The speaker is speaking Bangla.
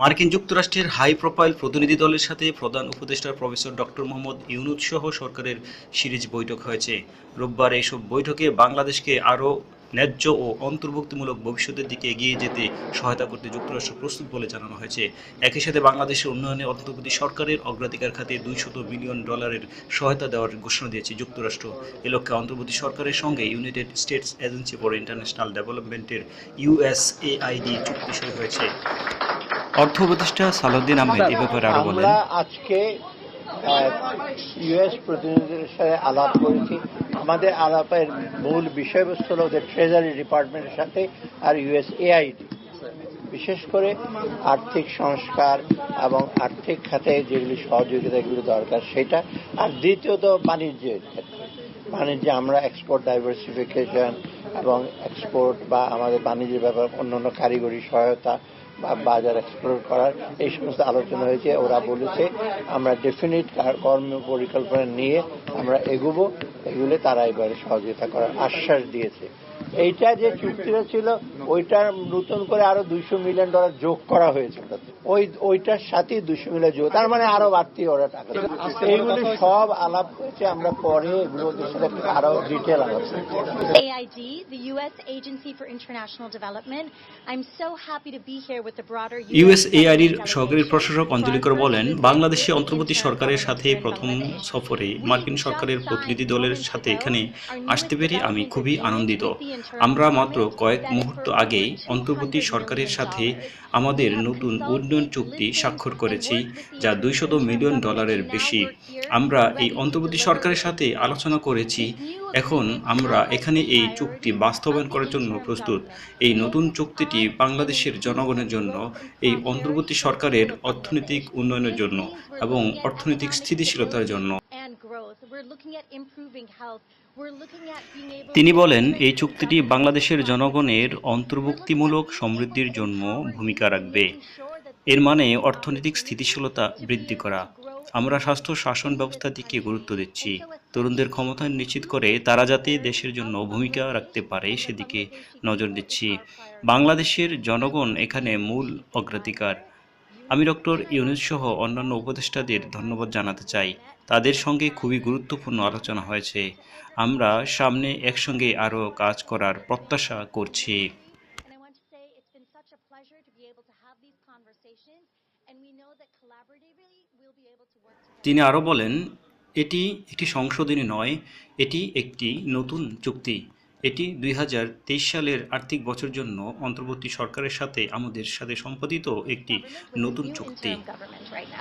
মার্কিন যুক্তরাষ্ট্রের হাই প্রোফাইল প্রতিনিধি দলের সাথে প্রধান উপদেষ্টা প্রফেসর ডক্টর মোহাম্মদ ইউনুস সহ সরকারের সিরিজ বৈঠক হয়েছে। রোববার এইসব বৈঠকে বাংলাদেশকে আরও ন্যায্য ও অন্তর্ভুক্তিমূলক ভবিষ্যতের দিকে এগিয়ে যেতে সহায়তা করতে যুক্তরাষ্ট্র প্রস্তুত বলে জানানো হয়েছে। একই সাথে বাংলাদেশের উন্নয়নে অন্তর্বর্তী সরকারের অগ্রাধিকার খাতে দুইশত মিলিয়ন ডলারের সহায়তা দেওয়ার ঘোষণা দিয়েছে যুক্তরাষ্ট্র। এ লক্ষ্যে অন্তর্বর্তী সরকারের সঙ্গে United States agency for international ডেভেলপমেন্টের ইউএসএআইডি চুক্তি সই হয়েছে। অর্থ উপদেষ্টা সালাউদ্দিন আহমেদ এ ব্যাপারে আরও বলেন। আমরা আজকে ইউএস প্রতিনিধিদের সাথে আলাপ করেছি। আমাদের আলাপের মূল বিষয়বস্তু হলো ওদের ট্রেজারি ডিপার্টমেন্টের সাথে আর ইউএস এআইডি বিশেষ করে আর্থিক সংস্কার এবং আর্থিক খাতে যেগুলি সহযোগিতা এগুলি দরকার সেটা। আর দ্বিতীয়ত বাণিজ্যের ক্ষেত্রে। বাণিজ্যে আমরা এক্সপোর্ট ডাইভার্সিফিকেশন এবং এক্সপোর্ট বা আমাদের বাণিজ্যের ব্যাপার অন্য কারিগরি সহায়তা বা বাজার এক্সপ্লোর করার এই সমস্ত আলোচনা হয়েছে। ওরা বলেছে, আমরা ডেফিনিট কর্ম পরিকল্পনা নিয়ে আমরা এগুবো। এগুলো তারা এবারে সহযোগিতা করার আশ্বাস দিয়েছে। এইটা যে চুক্তিটা ছিল ওইটার নতুন করে আরও দুইশো মিলিয়ন ডলার যোগ করা হয়েছে ওটাতে ওই ওইটার সাথে দুইশো মিলিয়ন যোগ তার মানে আরও বাড়তি ওরা টাকা এইগুলি সব আলাপ হয়েছে আমরা পরে এগুলো সাথে আরও detail. AID, the U.S. Agency for International Development. I'm so happy to be here with the broader ইউএসএআইডির সহকারী প্রশাসক অঞ্জলি কর বলেন বাংলাদেশে অন্তর্বর্তী সরকারের সাথে প্রথম সফরে মার্কিন সরকারের প্রতিনিধি দলের সাথে এখানে আসতে পেরে আমি খুবই আনন্দিত আমরা মাত্র কয়েক মুহূর্ত আগেই অন্তর্বর্তী সরকারের সাথে আমাদের নতুন উন্নয়ন চুক্তি স্বাক্ষর করেছি, যা দুইশত মিলিয়ন ডলারের বেশি। আমরা এই অন্তর্বর্তী সরকারের সাথে আলোচনা করেছি। এখন আমরা এখানে এই চুক্তি বাস্তবায়ন করার জন্য প্রস্তুত। এই নতুন চুক্তিটি বাংলাদেশের জনগণের জন্য, এই অন্তর্বর্তী সরকারের অর্থনৈতিক উন্নয়নের জন্য এবং অর্থনৈতিক স্থিতিশীলতার জন্য। তিনি বলেন এই চুক্তিটি বাংলাদেশের জনগণের অন্তর্ভুক্তিমূলক সমৃদ্ধির জন্য ভূমিকা রাখবে। এর মানে অর্থনৈতিক স্থিতিশীলতা বৃদ্ধি করা। আমরা স্বাস্থ্য শাসন ব্যবস্থার দিকে গুরুত্ব দিচ্ছি। তরুণদের ক্ষমতায়ন নিশ্চিত করে তারা যাতে দেশের জন্য ভূমিকা রাখতে পারে সেদিকে নজর দিচ্ছি। বাংলাদেশের জনগণ এখানে মূল অগ্রাধিকার। আমি ডক্টর ইউনুস সহ অন্যান্য উপদেষ্টাদের ধন্যবাদ জানাতে চাই। তাদের সঙ্গে খুবই গুরুত্বপূর্ণ আলোচনা হয়েছে। আমরা সামনে একসঙ্গে আরও কাজ করার প্রত্যাশা করছি। তিনি আরও বলেন এটি একটি সংশোধনী নয় এটি একটি নতুন চুক্তি। এটি দুই হাজার তেইশ সালের আর্থিক বছর জন্য অন্তর্বর্তী সরকারের সাথে আমাদের সাথে সম্পাদিত একটি নতুন চুক্তি।